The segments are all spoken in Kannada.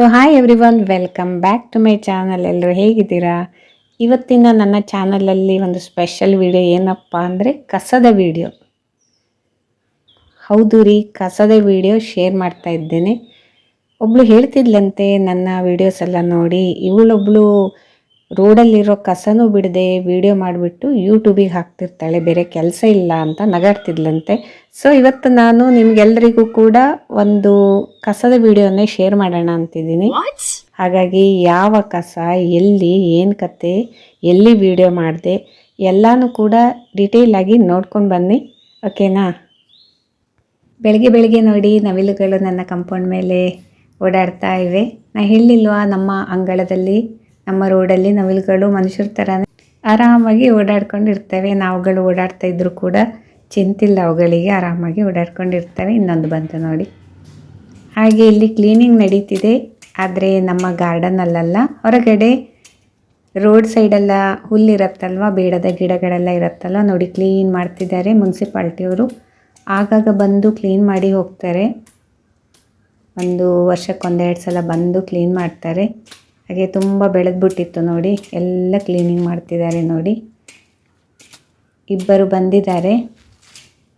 So hi everyone welcome back to my channel ಎಲ್ಲರೂ ಹೇಗಿದ್ದೀರಾ? ಇವತ್ತಿನ ನನ್ನ ಚಾನಲಲ್ಲಿ ಒಂದು ಸ್ಪೆಷಲ್ ವಿಡಿಯೋ ಏನಪ್ಪ ಅಂದರೆ ಕಸದ ವಿಡಿಯೋ ಹೌದು ರೀ, ಕಸದ ವಿಡಿಯೋ ಶೇರ್ ಮಾಡ್ತಾ ಇದ್ದೇನೆ. ಒಬ್ಳು ಹೇಳ್ತಿದ್ಲಂತೆ ನನ್ನ ವಿಡಿಯೋಸ್ ಎಲ್ಲ ನೋಡಿ, ಇವಳೊಬ್ಳು ರೋಡಲ್ಲಿರೋ ಕಸನೂ ಬಿಡದೆ ವಿಡಿಯೋ ಮಾಡಿಬಿಟ್ಟು ಯೂಟ್ಯೂಬಿಗೆ ಹಾಕ್ತಿರ್ತಾಳೆ ಬೇರೆ ಕೆಲಸ ಇಲ್ಲ ಅಂತ ನಗಾಡ್ತಿದ್ಲಂತೆ. ಸೊ ಇವತ್ತು ನಾನು ನಿಮ್ಗೆಲ್ರಿಗೂ ಕೂಡ ಒಂದು ಕಸದ ವಿಡಿಯೋನೇ ಶೇರ್ ಮಾಡೋಣ ಅಂತಿದ್ದೀನಿ. ಹಾಗಾಗಿ ಯಾವ ಕಸ ಎಲ್ಲಿ ಏನು ಕತೆ ಎಲ್ಲಿ ವಿಡಿಯೋ ಮಾಡಿದೆ ಎಲ್ಲನೂ ಕೂಡ ಡಿಟೇಲ್ ಆಗಿ ನೋಡ್ಕೊಂಡು ಬನ್ನಿ. ಓಕೆನಾ ಬೆಳಗ್ಗೆ ಬೆಳಗ್ಗೆ ನೋಡಿ ನವಿಲುಗಳು ನನ್ನ ಕಂಪೌಂಡ್ ಮೇಲೆ ಓಡಾಡ್ತಾ ಇವೆ. ನಾ ಹೇಳಿಲ್ವಾ ನಮ್ಮ ಅಂಗಳದಲ್ಲಿ ನಮ್ಮ ರೋಡಲ್ಲಿ ನವಿಲುಗಳು ಮನುಷ್ಯರ ಥರ ಆರಾಮಾಗಿ ಓಡಾಡ್ಕೊಂಡಿರ್ತವೆ. ನಾವುಗಳು ಓಡಾಡ್ತಾ ಇದ್ರು ಕೂಡ ಚಿಂತಿಲ್ಲ ಅವುಗಳಿಗೆ, ಆರಾಮಾಗಿ ಓಡಾಡ್ಕೊಂಡಿರ್ತವೆ. ಇನ್ನೊಂದು ಬಂತು ನೋಡಿ. ಹಾಗೆ ಇಲ್ಲಿ ಕ್ಲೀನಿಂಗ್ ನಡೀತಿದೆ. ಆದರೆ ನಮ್ಮ ಗಾರ್ಡನಲ್ಲೆಲ್ಲ ಹೊರಗಡೆ ರೋಡ್ ಸೈಡೆಲ್ಲ ಹುಲ್ಲಿರತ್ತಲ್ವ ಬೇಡದ ಗಿಡಗಳೆಲ್ಲ ಇರುತ್ತಲ್ವ, ನೋಡಿ ಕ್ಲೀನ್ ಮಾಡ್ತಿದ್ದಾರೆ ಮುನ್ಸಿಪಾಲ್ಟಿಯವರು ಆಗಾಗ ಬಂದು ಕ್ಲೀನ್ ಮಾಡಿ ಹೋಗ್ತಾರೆ. ಒಂದು ವರ್ಷಕ್ಕೊಂದೆರಡು ಸಲ ಬಂದು ಕ್ಲೀನ್ ಮಾಡ್ತಾರೆ. ಹಾಗೆ ತುಂಬ ಬೆಳೆದ್ಬಿಟ್ಟಿತ್ತು ನೋಡಿ. ಎಲ್ಲ ಕ್ಲೀನಿಂಗ್ ಮಾಡ್ತಿದ್ದಾರೆ ನೋಡಿ. ಇಬ್ಬರು ಬಂದಿದ್ದಾರೆ.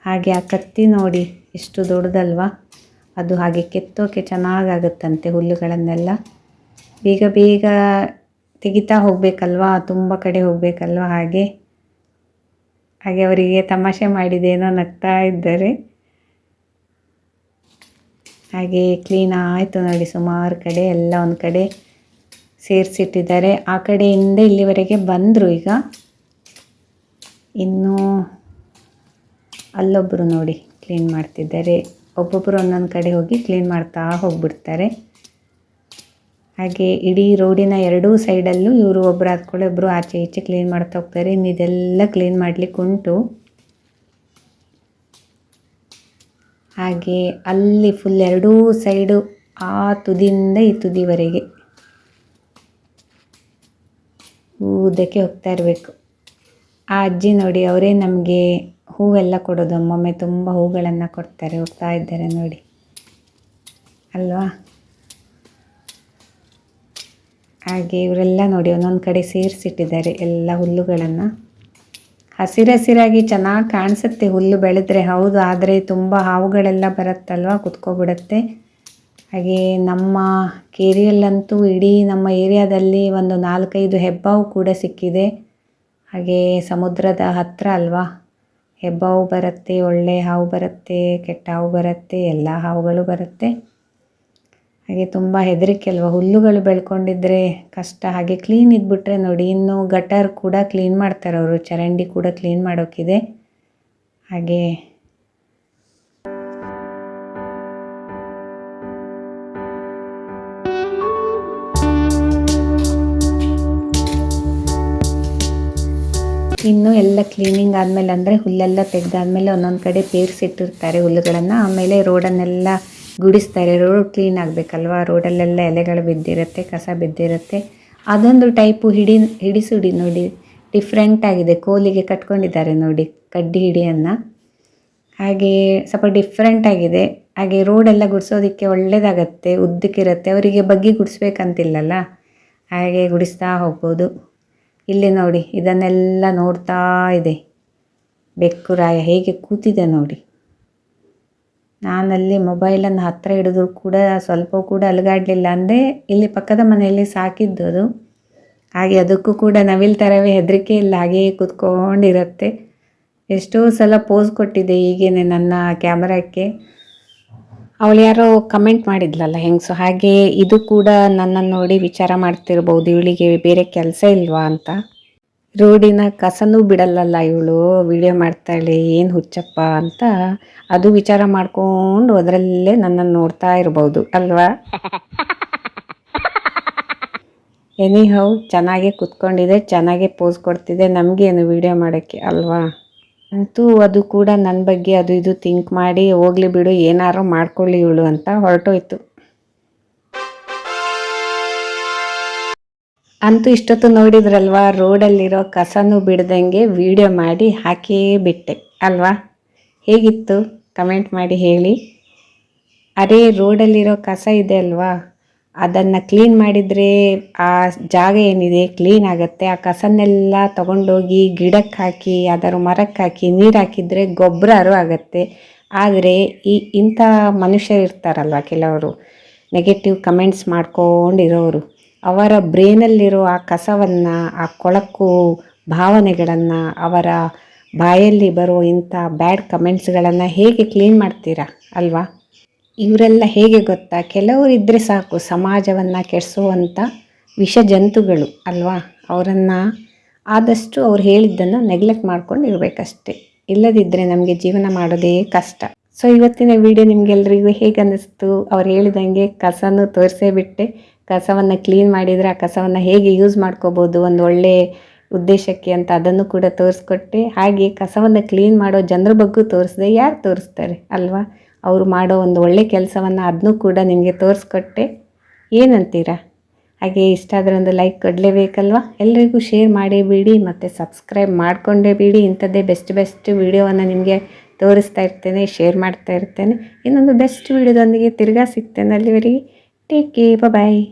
ಹಾಗೆ ಆ ಕತ್ತಿ ನೋಡಿ ಎಷ್ಟು ದೊಡ್ಡದಲ್ವಾ. ಅದು ಹಾಗೆ ಕೆತ್ತೋಕೆ ಚೆನ್ನಾಗಾಗುತ್ತಂತೆ ಹುಲ್ಲುಗಳನ್ನೆಲ್ಲ. ಬೇಗ ಬೇಗ ತೆಗಿತಾ ಹೋಗಬೇಕಲ್ವಾ, ತುಂಬ ಕಡೆ ಹೋಗಬೇಕಲ್ವ ಹಾಗೆ. ಹಾಗೆ ಅವರಿಗೆ ತಮಾಷೆ ಮಾಡಿದೇನೋ ನಗ್ತಾ ಇದ್ದಾರೆ. ಹಾಗೆ ಕ್ಲೀನ್ ಆಯಿತು ನೋಡಿ ಸುಮಾರು ಕಡೆ, ಎಲ್ಲ ಒಂದು ಕಡೆ. ಸೇರಿಸಿಟ್ಟಿದ್ದಾರೆ. ಆ ಕಡೆಯಿಂದ ಇಲ್ಲಿವರೆಗೆ ಬಂದರು ಈಗ. ಇನ್ನು ಅಲ್ಲೊಬ್ಬರು ನೋಡಿ ಕ್ಲೀನ್ ಮಾಡ್ತಿದ್ದಾರೆ. ಒಬ್ಬೊಬ್ಬರು ಒಂದೊಂದು ಕಡೆ ಹೋಗಿ ಕ್ಲೀನ್ ಮಾಡ್ತಾ ಹೋಗ್ಬಿಡ್ತಾರೆ. ಹಾಗೆ ಇಡೀ ರೋಡಿನ ಎರಡೂ ಸೈಡಲ್ಲೂ ಇವರು ಒಬ್ಬರು ಆದ್ಕೊಳ್ಳಿ ಒಬ್ಬರು ಆಚೆ ಈಚೆ ಕ್ಲೀನ್ ಮಾಡ್ತಾ ಹೋಗ್ತಾರೆ. ಇನ್ನು ಇದೆಲ್ಲ ಕ್ಲೀನ್ ಮಾಡಲಿಕ್ಕೆ ಉಂಟು. ಹಾಗೆ ಅಲ್ಲಿ ಫುಲ್ ಎರಡೂ ಸೈಡು ಆ ತುದಿಯಿಂದ ಈ ತುದಿವರೆಗೆ ಊದಕ್ಕೆ ಹೋಗ್ತಾ ಇರಬೇಕು. ಆ ಅಜ್ಜಿ ನೋಡಿ, ಅವರೇ ನಮಗೆ ಹೂವೆಲ್ಲ ಕೊಡೋದು. ಒಮ್ಮೊಮ್ಮೆ ತುಂಬ ಹೂಗಳನ್ನು ಕೊಡ್ತಾರೆ, ಹೋಗ್ತಾ ಇದ್ದಾರೆ ನೋಡಿ. ಅಲ್ವಾ? ಹಾಗೆ ಇವರೆಲ್ಲ ನೋಡಿ, ಒಂದೊಂದು ಕಡೆ ಸೇರಿಸಿಟ್ಟಿದ್ದಾರೆ ಎಲ್ಲ ಹುಲ್ಲುಗಳನ್ನು. ಹಸಿರಸಿರಾಗಿ ಚೆನ್ನಾಗಿ ಕಾಣಿಸುತ್ತೆ ಹುಲ್ಲು ಬೆಳೆದ್ರೆ. ಹೌದು, ಆದರೆ ತುಂಬ ಹಾವುಗಳೆಲ್ಲ ಬರುತ್ತಲ್ವ? ಕುತ್ಕೊಬಿಡುತ್ತೆ. ಹಾಗೆ ನಮ್ಮ ಕೇರಿಯಲ್ಲಂತೂ ಇಡೀ ನಮ್ಮ ಏರಿಯಾದಲ್ಲಿ ಒಂದು ನಾಲ್ಕೈದು ಹೆಬ್ಬಾವು ಕೂಡ ಸಿಕ್ಕಿದೆ. ಹಾಗೆ ಸಮುದ್ರದ ಹತ್ತಿರ ಅಲ್ವಾ? ಹೆಬ್ಬಾವು ಬರುತ್ತೆ, ಒಳ್ಳೆ ಹಾವು ಬರುತ್ತೆ, ಕೆಟ್ಟ ಹಾವು ಬರುತ್ತೆ, ಎಲ್ಲ ಹಾವುಗಳು ಬರುತ್ತೆ. ಹಾಗೆ ತುಂಬ ಹೆದರಿಕೆ ಅಲ್ವಾ? ಹುಲ್ಲುಗಳು ಬೆಳ್ಕೊಂಡಿದ್ರೆ ಕಷ್ಟ. ಹಾಗೆ ಕ್ಲೀನ್ ಇದ್ಬಿಟ್ರೆ ನೋಡಿ, ಇನ್ನು ಗಟರ್ ಕೂಡ ಕ್ಲೀನ್ ಮಾಡ್ತಾರೆ ಅವರು. ಚರಂಡಿ ಕೂಡ ಕ್ಲೀನ್ ಮಾಡೋಕ್ಕಿದೆ ಹಾಗೆ ಇನ್ನು ಎಲ್ಲ ಕ್ಲೀನಿಂಗ್ ಆದಮೇಲೆ ಅಂದರೆ ಹುಲ್ಲೆಲ್ಲ ತೆಗೆದಾದ್ಮೇಲೆ ಒಂದೊಂದು ಕಡೆ ಪೇರಿಸಿಟ್ಟಿರ್ತಾರೆ ಹುಲ್ಲುಗಳನ್ನು. ಆಮೇಲೆ ರೋಡನ್ನೆಲ್ಲ ಗುಡಿಸ್ತಾರೆ. Road clean ಆಗಬೇಕಲ್ವಾ? ರೋಡಲ್ಲೆಲ್ಲ ಎಲೆಗಳು ಬಿದ್ದಿರುತ್ತೆ, ಕಸ ಬಿದ್ದಿರುತ್ತೆ. ಅದೊಂದು ಟೈಪು ಹಿಡಿ, ಹಿಡಿಸುಡಿ ನೋಡಿ. ಡಿಫ್ರೆಂಟ್ ಆಗಿದೆ. ಕೋಲಿಗೆ ಕಟ್ಕೊಂಡಿದ್ದಾರೆ ನೋಡಿ ಕಡ್ಡಿ ಹಿಡಿಯನ್ನು. ಹಾಗೆ ಸ್ವಲ್ಪ ಡಿಫ್ರೆಂಟ್ ಆಗಿದೆ. ಹಾಗೆ ರೋಡೆಲ್ಲ ಗುಡಿಸೋದಕ್ಕೆ ಒಳ್ಳೆಯದಾಗತ್ತೆ ಉದ್ದಕ್ಕಿರುತ್ತೆ. ಅವರಿಗೆ ಬಗ್ಗಿ ಗುಡಿಸ್ಬೇಕಂತಿಲ್ಲಲ್ಲ? ಹಾಗೆ ಗುಡಿಸ್ತಾ ಹೋಗ್ಬೋದು. ಇಲ್ಲಿ ನೋಡಿ, ಇದನ್ನೆಲ್ಲ ನೋಡ್ತಾ ಇದೆ. ಬೆಕ್ಕು ರಾಯ ಹೇಗೆ ಕೂತಿದೆ ನೋಡಿ. ನಾನಲ್ಲಿ ಮೊಬೈಲನ್ನು ಹತ್ತಿರ ಹಿಡಿದ್ರು ಕೂಡ ಸ್ವಲ್ಪ ಕೂಡ ಅಲುಗಾಡಲಿಲ್ಲ. ಅಂದರೆ ಇಲ್ಲಿ ಪಕ್ಕದ ಮನೆಯಲ್ಲಿ ಸಾಕಿದ್ದು ಅದು. ಹಾಗೆ ಅದಕ್ಕೂ ಕೂಡ ನವಿಲ್ ಥರವೇ ಹೆದರಿಕೆ ಇಲ್ಲ. ಹಾಗೇ ಕೂತ್ಕೊಂಡಿರುತ್ತೆ. ಎಷ್ಟೋ ಸಲ ಪೋಸ್ ಕೊಟ್ಟಿದೆ ಹೀಗೇನೆ ನನ್ನ ಕ್ಯಾಮರಾಕ್ಕೆ ಅವಳು ಯಾರೋ ಕಮೆಂಟ್ ಮಾಡಿದ್ಲಲ್ಲ ಹೆಂಗಸು ಹಾಗೆ ಇದು ಕೂಡ ನನ್ನನ್ನು ನೋಡಿ ವಿಚಾರ ಮಾಡ್ತಿರ್ಬೋದು, ಇವಳಿಗೆ ಬೇರೆ ಕೆಲಸ ಇಲ್ವಾ ಅಂತ. ರೋಡಿನ ಕಸನೂ ಬಿಡಲ್ಲಲ್ಲ ಇವಳು ವಿಡಿಯೋ ಮಾಡ್ತಾಳೆ, ಏನು ಹುಚ್ಚಪ್ಪ ಅಂತ. ಅದು ವಿಚಾರ ಮಾಡ್ಕೊಂಡು ಅದರಲ್ಲೇ ನನ್ನನ್ನು ನೋಡ್ತಾ ಇರ್ಬೋದು, ಅಲ್ವಾ? ಎನಿ ಹೌ ಚೆನ್ನಾಗೇ ಕುತ್ಕೊಂಡಿದೆ, ಚೆನ್ನಾಗೇ ಪೋಸ್ ಕೊಡ್ತಿದೆ ನಮಗೇನು ವಿಡಿಯೋ ಮಾಡೋಕ್ಕೆ, ಅಲ್ವಾ? ಅಂತೂ ಅದು ಕೂಡ ನನ್ನ ಬಗ್ಗೆ ಅದು ಇದು ಥಿಂಕ್ ಮಾಡಿ, ಹೋಗ್ಲಿ ಬಿಡು ಏನಾರು ಮಾಡ್ಕೊಳ್ಳಿ ಇವಳು ಅಂತ ಹೊರಟೋಯ್ತು. ಅಂತೂ ಇಷ್ಟೊತ್ತು ನೋಡಿದ್ರಲ್ವಾ, ರೋಡಲ್ಲಿರೋ ಕಸನೂ ಬಿಡ್ದಂಗೆ ವಿಡಿಯೋ ಮಾಡಿ ಹಾಕೇ ಬಿಟ್ಟೆ, ಅಲ್ವಾ? ಹೇಗಿತ್ತು? ಕಮೆಂಟ್ ಮಾಡಿ ಹೇಳಿ. ಅದೇ ರೋಡಲ್ಲಿರೋ ಕಸ ಇದೆ ಅಲ್ವಾ? ಅದನ್ನು ಕ್ಲೀನ್ ಮಾಡಿದರೆ ಆ ಜಾಗ ಏನಿದೆ ಕ್ಲೀನ್ ಆಗುತ್ತೆ. ಆ ಕಸನ್ನೆಲ್ಲ ತಗೊಂಡೋಗಿ ಗಿಡಕ್ಕೆ ಹಾಕಿ ಅದರ ಮರಕ್ಕೆ ಹಾಕಿ, ನೀರು ಹಾಕಿದರೆ ಗೊಬ್ಬರ ಆಗುತ್ತೆ. ಆದರೆ ಈ ಇಂಥ ಮನುಷ್ಯರು ಇರ್ತಾರಲ್ವ ಕೆಲವರು? ನೆಗೆಟಿವ್ ಕಮೆಂಟ್ಸ್ ಮಾಡ್ಕೊಂಡಿರೋರು. ಅವರ ಬ್ರೇನಲ್ಲಿರೋ ಆ ಕಸವನ್ನು, ಆ ಕೊಳಕು ಭಾವನೆಗಳನ್ನು, ಅವರ ಬಾಯಲ್ಲಿ ಬರೋ ಇಂಥ ಬ್ಯಾಡ್ ಕಮೆಂಟ್ಸ್ಗಳನ್ನು ಹೇಗೆ ಕ್ಲೀನ್ ಮಾಡ್ತೀರಾ ಅಲ್ವಾ? ಇವರೆಲ್ಲ ಹೇಗೆ ಗೊತ್ತಾ? ಕೆಲವರು ಇದ್ದರೆ ಸಾಕು ಸಮಾಜವನ್ನು ಕೆಡಿಸುವಂಥ ವಿಷ ಜಂತುಗಳು ಅಲ್ವಾ? ಅವರನ್ನು ಆದಷ್ಟು ಅವ್ರು ಹೇಳಿದ್ದನ್ನು ನೆಗ್ಲೆಕ್ಟ್ ಮಾಡ್ಕೊಂಡು ಇರಬೇಕಷ್ಟೆ. ಇಲ್ಲದಿದ್ದರೆ ನಮಗೆ ಜೀವನ ಮಾಡೋದೇ ಕಷ್ಟ. ಸೊ ಇವತ್ತಿನ ವಿಡಿಯೋ ನಿಮಗೆಲ್ಲರಿಗೂ ಹೇಗೆ ಅನ್ನಿಸ್ತು? ಅವ್ರು ಹೇಳಿದಂಗೆ ಕಸನೂ ತೋರಿಸೇ ಬಿಟ್ಟೆ. ಕಸವನ್ನು ಕ್ಲೀನ್ ಮಾಡಿದರೆ ಆ ಕಸವನ್ನು ಹೇಗೆ ಯೂಸ್ ಮಾಡ್ಕೋಬೋದು ಒಂದು ಒಳ್ಳೆ ಉದ್ದೇಶಕ್ಕೆ ಅಂತ ಅದನ್ನು ಕೂಡ ತೋರಿಸ್ಕೊಟ್ಟೆ. ಹಾಗೆ ಕಸವನ್ನು ಕ್ಲೀನ್ ಮಾಡೋ ಜನರ ಬಗ್ಗೂ ತೋರಿಸ್ದೆ ಯಾರು ತೋರಿಸ್ತಾರೆ ಅಲ್ವಾ? ಅವರು ಮಾಡೋ ಒಂದು ಒಳ್ಳೆ ಕೆಲಸವನ್ನು ಅದನ್ನೂ ಕೂಡ ನಿಮಗೆ ತೋರಿಸ್ಕೊಟ್ಟೆ. ಏನಂತೀರಾ? ಹಾಗೆ ಇಷ್ಟ ಆದರೆ ಒಂದು ಲೈಕ್ ಕೊಡಲೇಬೇಕಲ್ವ? ಎಲ್ರಿಗೂ ಶೇರ್ ಮಾಡೇ ಬಿಡಿ, ಮತ್ತು ಸಬ್ಸ್ಕ್ರೈಬ್ ಮಾಡಿಕೊಂಡೇ ಬಿಡಿ. ಇಂಥದ್ದೇ ಬೆಸ್ಟ್ ಬೆಸ್ಟ್ ವೀಡಿಯೋವನ್ನು ನಿಮಗೆ ತೋರಿಸ್ತಾ ಇರ್ತೇನೆ ಶೇರ್ ಮಾಡ್ತಾ ಇರ್ತೇನೆ. ಇನ್ನೊಂದು ಬೆಸ್ಟ್ ವೀಡಿಯೋದೊಂದಿಗೆ ತಿರ್ಗಾ ಸಿಗ್ತೇನೆ ಅಲ್ಲಿವರೆಗೆ. ಟೇಕ್ ಕೇ ಬಾಯ್